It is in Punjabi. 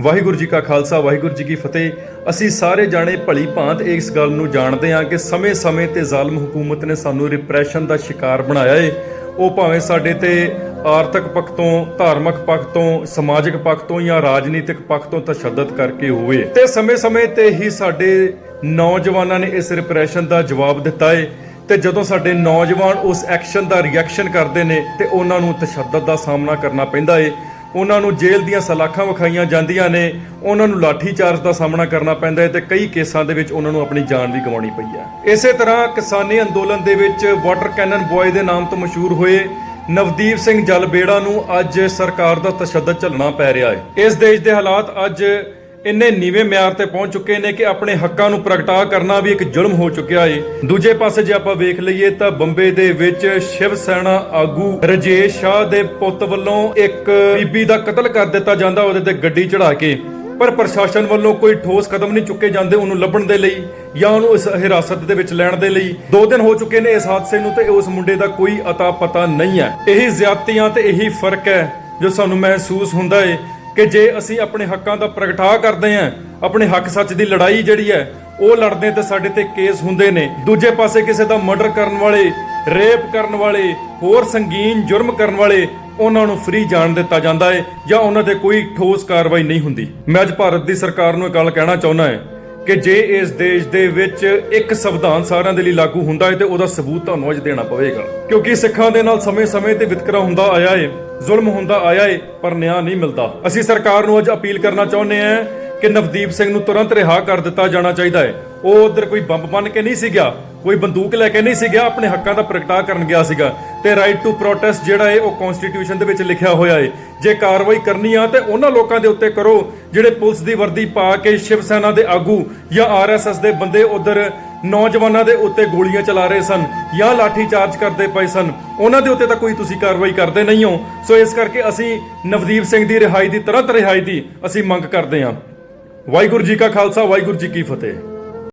ਵਾਹਿਗੁਰੂ ਜੀ ਕਾ ਖਾਲਸਾ, ਵਾਹਿਗੁਰੂ ਜੀ ਕੀ ਫਤਿਹ। ਅਸੀਂ ਸਾਰੇ ਜਾਣੇ ਭਲੀ ਭਾਂਤ ਇਸ ਗੱਲ ਨੂੰ ਜਾਣਦੇ ਹਾਂ ਕਿ ਸਮੇਂ-ਸਮੇਂ ਤੇ ਜ਼ਾਲਮ ਹਕੂਮਤ ਨੇ ਸਾਨੂੰ ਰਿਪਰੈਸ਼ਨ ਦਾ ਸ਼ਿਕਾਰ ਬਣਾਇਆ ਏ। ਉਹ ਭਾਵੇਂ ਸਾਡੇ ਤੇ ਆਰਥਿਕ ਪੱਖ ਤੋਂ, ਧਾਰਮਿਕ ਪੱਖ ਤੋਂ, ਸਮਾਜਿਕ ਪੱਖ ਤੋਂ ਜਾਂ ਰਾਜਨੀਤਿਕ ਪੱਖ ਤੋਂ ਤਸ਼ੱਦਦ ਕਰਕੇ ਹੋਵੇ। ਤੇ ਸਮੇਂ-ਸਮੇਂ ਤੇ ਹੀ ਸਾਡੇ ਨੌਜਵਾਨਾਂ ਨੇ ਇਸ ਰਿਪਰੈਸ਼ਨ ਦਾ ਜਵਾਬ ਦਿੱਤਾ ਏ। ਤੇ ਜਦੋਂ ਸਾਡੇ ਨੌਜਵਾਨ ਉਸ ਐਕਸ਼ਨ ਦਾ ਰਿਐਕਸ਼ਨ ਕਰਦੇ ਨੇ, ਤੇ ਉਹਨਾਂ ਨੂੰ ਤਸ਼ੱਦਦ ਦਾ ਸਾਹਮਣਾ ਕਰਨਾ ਪੈਂਦਾ ਏ। ਉਹਨਾਂ ਨੂੰ ਜੇਲ੍ਹ ਦੀਆਂ ਸਲਾਖਾਂ ਵਿਖਾਈਆਂ ਜਾਂਦੀਆਂ ਨੇ। ਉਹਨਾਂ ਨੂੰ ਲਾਠੀਚਾਰਜ ਦਾ ਸਾਹਮਣਾ ਕਰਨਾ ਪੈਂਦਾ ਹੈ ਤੇ ਕਈ ਕੇਸਾਂ ਦੇ ਵਿੱਚ ਉਹਨਾਂ ਨੂੰ ਆਪਣੀ ਜਾਨ ਵੀ ਗਵਾਉਣੀ ਪਈ ਹੈ। ਇਸੇ ਤਰ੍ਹਾਂ ਕਿਸਾਨੀ ਅੰਦੋਲਨ ਦੇ ਵਿੱਚ ਵਾਟਰ ਕੈਨਨ ਬॉय ਦੇ ਨਾਮ ਤੋਂ ਮਸ਼ਹੂਰ ਹੋਏ ਨਵਦੀਪ ਸਿੰਘ ਜਲਬੇੜਾ ਨੂੰ ਅੱਜ ਸਰਕਾਰ ਦਾ ਤਸ਼ੱਦਦ ਝੱਲਣਾ ਪੈ ਰਿਹਾ ਹੈ। ਇਸ ਦੇਸ਼ ਦੇ ਹਾਲਾਤ ਅੱਜ ਇੰਨੇ ਨੀਵੇਂ ਮਿਆਰ ਤੇ ਪਹੁੰਚ ਚੁੱਕੇ ਨੇ ਕਿ ਆਪਣੇ ਹੱਕਾਂ ਨੂੰ ਪ੍ਰਗਟਾ ਕਰਨਾ ਵੀ ਇੱਕ ਜ਼ੁਲਮ ਹੋ ਚੁੱਕਿਆ ਏ। ਦੂਜੇ ਪਾਸੇ ਜੇ ਆਪਾਂ ਵੇਖ ਲਈਏ ਤਾਂ ਬੰਬੇ ਦੇ ਵਿੱਚ ਸ਼ਿਵ ਸੈਨਾ ਆਗੂ ਰਜੇਸ਼ ਸ਼ਾਹ ਦੇ ਪੁੱਤ ਵੱਲੋਂ ਇੱਕ ਬੀਬੀ ਦਾ ਕਤਲ ਕਰ ਦਿੱਤਾ ਜਾਂਦਾ ਉਹਦੇ ਤੇ ਗੱਡੀ ਚੜਾ ਕੇ। ਪਰ ਪ੍ਰਸ਼ਾਸਨ ਵੱਲੋਂ ਕੋਈ ਠੋਸ ਕਦਮ ਨਹੀਂ ਚੁੱਕੇ ਜਾਂਦੇ ਉਹਨੂੰ ਲੱਭਣ ਦੇ ਲਈ ਜਾਂ ਉਹਨੂੰ ਇਸ ਹਿਰਾਸਤ ਦੇ ਵਿੱਚ ਲੈਣ ਦੇ ਲਈ। ਦੋ ਦਿਨ ਹੋ ਚੁੱਕੇ ਨੇ ਇਸ ਹਾਦਸੇ ਨੂੰ ਤੇ ਉਸ ਮੁੰਡੇ ਦਾ ਕੋਈ ਅਤਾ ਪਤਾ ਨਹੀਂ ਹੈ। ਇਹੀ ਜ਼ਿਆਦਤੀਆਂ ਤੇ ਇਹੀ ਫ਼ਰਕ ਹੈ ਜੋ ਸਾਨੂੰ ਮਹਿਸੂਸ ਹੁੰਦਾ ਏ ਕਿ ਜੇ ਅਸੀਂ ਆਪਣੇ ਹੱਕਾਂ ਦਾ ਪ੍ਰਗਟਾ ਕਰਦੇ ਆਂ ਆਪਣੇ ਹੱਕ ਸੱਚ ਦੀ ਲੜਾਈ ਜਿਹੜੀ ਹੈ, ਉਹ ਲੜਦੇ ਤੇ ਸਾਡੇ ਤੇ ਕੇਸ ਹੁੰਦੇ ਨੇ। ਦੂਜੇ ਪਾਸੇ ਕਿਸੇ ਦਾ ਮਰਡਰ ਕਰਨ ਵਾਲੇ, ਰੇਪ ਕਰਨ ਵਾਲੇ, ਹੋਰ ਸੰਗੀਨ ਜੁਰਮ ਕਰਨ ਵਾਲੇ, ਉਹਨਾਂ ਨੂੰ ਫ੍ਰੀ ਜਾਣ ਦਿੱਤਾ ਜਾਂਦਾ ਹੈ ਜਾਂ ਉਹਨਾਂ ਤੇ ਕੋਈ ਠੋਸ ਕਾਰਵਾਈ ਨਹੀਂ ਹੁੰਦੀ। ਮੈਂ ਅੱਜ ਭਾਰਤ ਦੀ ਸਰਕਾਰ ਨੂੰ ਇਹ ਗੱਲ ਕਹਿਣਾ ਚਾਹੁੰਦਾ ਹਾਂ। ਕਿ ਜੇ ਇਸ ਦੇਸ਼ ਦੇ ਵਿੱਚ ਇੱਕ ਸੰਵਿਧਾਨ ਸਾਰਿਆਂ ਦੇ ਲਈ ਲਾਗੂ ਹੁੰਦਾ ਹੈ ਤੇ ਉਹਦਾ ਸਬੂਤ ਤੁਹਾਨੂੰ ਅੱਜ ਦੇਣਾ ਪਵੇਗਾ। ਕਿਉਂਕਿ ਸਿੱਖਾਂ ਦੇ ਨਾਲ ਸਮੇਂ-ਸਮੇਂ ਤੇ ਵਿਤਕਰਾ ਹੁੰਦਾ ਆਇਆ ਹੈ ਜ਼ੁਲਮ ਹੁੰਦਾ ਆਇਆ ਏ, ਪਰ ਨਿਆਂ ਨਹੀਂ ਮਿਲਦਾ। ਅਸੀਂ ਸਰਕਾਰ ਨੂੰ ਅੱਜ ਅਪੀਲ ਕਰਨਾ ਚਾਹੁੰਦੇ ਹਾਂ ਕਿ ਨਵਦੀਪ ਸਿੰਘ ਨੂੰ ਤੁਰੰਤ ਰਿਹਾ ਕਰ ਦਿੱਤਾ ਜਾਣਾ ਚਾਹੀਦਾ ਹੈ ਉਹ ਉਧਰ ਕੋਈ ਬੰਬ ਬਣ ਕੇ ਨਹੀਂ ਸੀ ਗਿਆ, ਕੋਈ ਬੰਦੂਕ ਲੈ ਕੇ ਨਹੀਂ ਸੀ ਗਿਆ, ਆਪਣੇ ਹੱਕਾਂ ਦਾ ਪ੍ਰਗਟਾ ਕਰਨ ਗਿਆ ਸੀਗਾ। ਤੇ ਰਾਈਟ ਟੂ ਪ੍ਰੋਟੈਸਟ ਜਿਹੜਾ ਹੈ ਉਹ ਕਨਸਟੀਟਿਊਸ਼ਨ ਦੇ ਵਿੱਚ ਲਿਖਿਆ ਹੋਇਆ ਹੈ ਜੇ ਕਾਰਵਾਈ ਕਰਨੀ ਆ, ਤੇ ਉਹਨਾਂ ਲੋਕਾਂ ਦੇ ਉੱਤੇ ਕਰੋ, ਜਿਹੜੇ ਪੁਲਿਸ ਦੀ ਵਰਦੀ ਪਾ ਕੇ ਸ਼ਿਵ ਸੈਨਾ ਦੇ ਆਗੂ ਜਾਂ ਆਰਐਸਐਸ ਦੇ ਬੰਦੇ ਉਧਰ ਨੌਜਵਾਨਾਂ ਦੇ ਉੱਤੇ ਗੋਲੀਆਂ ਚਲਾ ਰਹੇ ਸਨ ਜਾਂ ਲਾਠੀ ਚਾਰਜ ਕਰਦੇ ਪਏ ਸਨ, ਉਹਨਾਂ ਦੇ ਉੱਤੇ ਤਾਂ ਕੋਈ ਤੁਸੀਂ ਕਾਰਵਾਈ ਕਰਦੇ ਨਹੀਂ ਹੋ। ਸੋ ਇਸ ਕਰਕੇ ਅਸੀਂ ਨਵਦੀਪ ਸਿੰਘ ਦੀ ਰਿਹਾਈ ਦੀ ਤੁਰੰਤ ਰਿਹਾਈ ਦੀ ਅਸੀਂ ਮੰਗ ਕਰਦੇ ਹਾਂ। ਵਾਹਿਗੁਰੂ ਜੀ ਕਾ ਖਾਲਸਾ, ਵਾਹਿਗੁਰੂ ਜੀ ਕੀ ਫਤਿਹ।